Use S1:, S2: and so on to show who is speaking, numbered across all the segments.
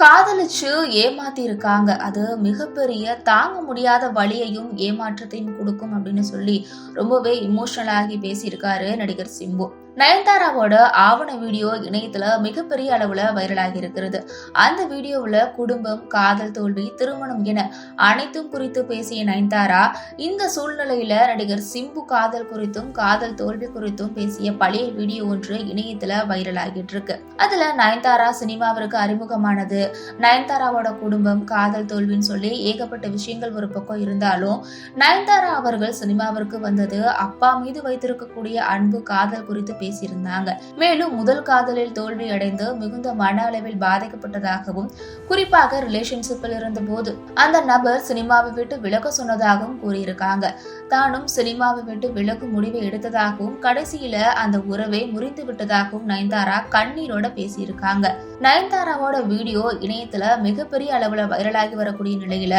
S1: காதலிச்சு ஏமாத்தி இருக்காங்க அது மிகப்பெரிய தாங்க முடியாத வழியையும் ஏமாற்றத்தையும் கொடுக்கும் அப்படின்னு சொல்லி ரொம்பவே இமோஷனல் ஆகி பேசியிருக்காரு நடிகர் சிம்பு. நயன்தாராவோட ஆவண வீடியோ இணையத்துல மிகப்பெரிய அளவுல வைரலாகி இருக்கிறது. அந்த வீடியோவுல குடும்பம் காதல் தோல்வி திருமணம் என அனைத்தும் குறித்து பேசிய நயன்தாரா இந்த சூழ்நிலையில நடிகர் சிம்பு காதல் குறித்தும் காதல் தோல்வி குறித்தும் பேசிய பழைய வீடியோ ஒன்று இணையத்துல வைரலாகிட்டு இருக்கு. அதுல நயன்தாரா சினிமாவிற்கு அறிமுகமானது. நயன்தாராவோட குடும்பம் காதல் தோல்வின்னு சொல்லி ஏகப்பட்ட விஷயங்கள் ஒரு பக்கம் இருந்தாலும் நயன்தாரா அவர்கள் சினிமாவிற்கு வந்தது அப்பா மீது வைத்திருக்கக்கூடிய அன்பு காதல் குறித்து பேசியிருந்தாங்க. மேலும் முதல் காதலில் தோல்வி அடைந்து மிகுந்த மன அளவில் பாதிக்கப்பட்டதாகவும் குறிப்பாக ரிலேஷன்ஷிப்பில் இருந்த போது அந்த நபர் சினிமாவை விட்டு விலக சொன்னதாகவும் கூறியிருக்காங்க. தானும் சினிமாவை விட்டு விலகும் முடிவை எடுத்ததாகவும் கடைசியில அந்த உறவை முறிந்து விட்டதாகவும் நயன்தாரா கண்ணீரோட பேசியிருக்காங்க. நயன்தாராவோட வீடியோ இணையத்துல மிகப்பெரிய அளவுல வைரலாகி வரக்கூடிய நிலையில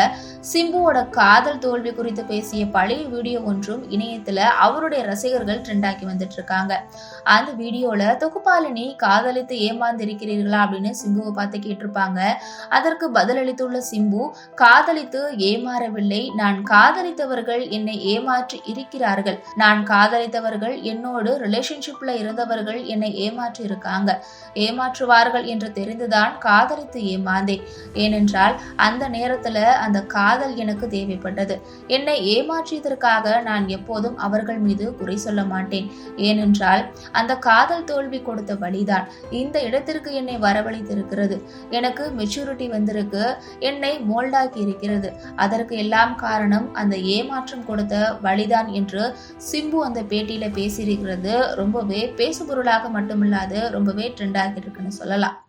S1: சிம்புவோட காதல் தோல்வி குறித்து பேசிய பழைய வீடியோ ஒன்றும் இணையத்துல அவருடைய ரசிகர்கள் ட்ரெண்டாக்கி வந்துட்டு இருக்காங்க அந்த வீடியோல தொகுப்பாளினி காதலித்து ஏமாந்திருக்கிறீர்களா? அப்படின்னு சிம்புவை பார்த்து கேட்டிருப்பாங்க. அதற்கு பதிலளித்துள்ள சிம்பு காதலித்து ஏமாறவில்லை. நான் காதலித்தவர்கள் என்னை ஏமாற்றி இருக்கிறார்கள். நான் காதலித்தவர்கள் என்னோடு ரிலேஷன்ஷிப்ல இருந்தவர்கள் என்னை ஏமாற்றி இருக்காங்க. ஏமாற்றுவார்கள் என்று தெரிந்துதான் காதலித்து ஏமாந்தேன். ஏனென்றால் அந்த நேரத்துல அந்த காதல் எனக்கு தேவைப்பட்டது. என்னை ஏமாற்றியதற்காக நான் எப்போதும் அவர்கள் மீது குறை சொல்ல மாட்டேன். ஏனென்றால் அந்த காதல் தோல்வி கொடுத்த வழிதான். இந்த இடத்திற்கு என்னை வரவழைத்திருக்கிறது. எனக்கு மெச்சூரிட்டி வந்திருக்கு. என்னை மோல்டாக்கி இருக்கிறது. அதற்கு எல்லாம் காரணம் அந்த ஏமாற்றம் கொடுத்த வழிதான் என்று சிம்பு அந்த பேட்டியில பேசியிருக்கிறது. ரொம்பவே பேசுபொருளாக மட்டுமில்லாது ரொம்பவே ட்ரெண்டாக இருக்குன்னு சொல்லலாம்.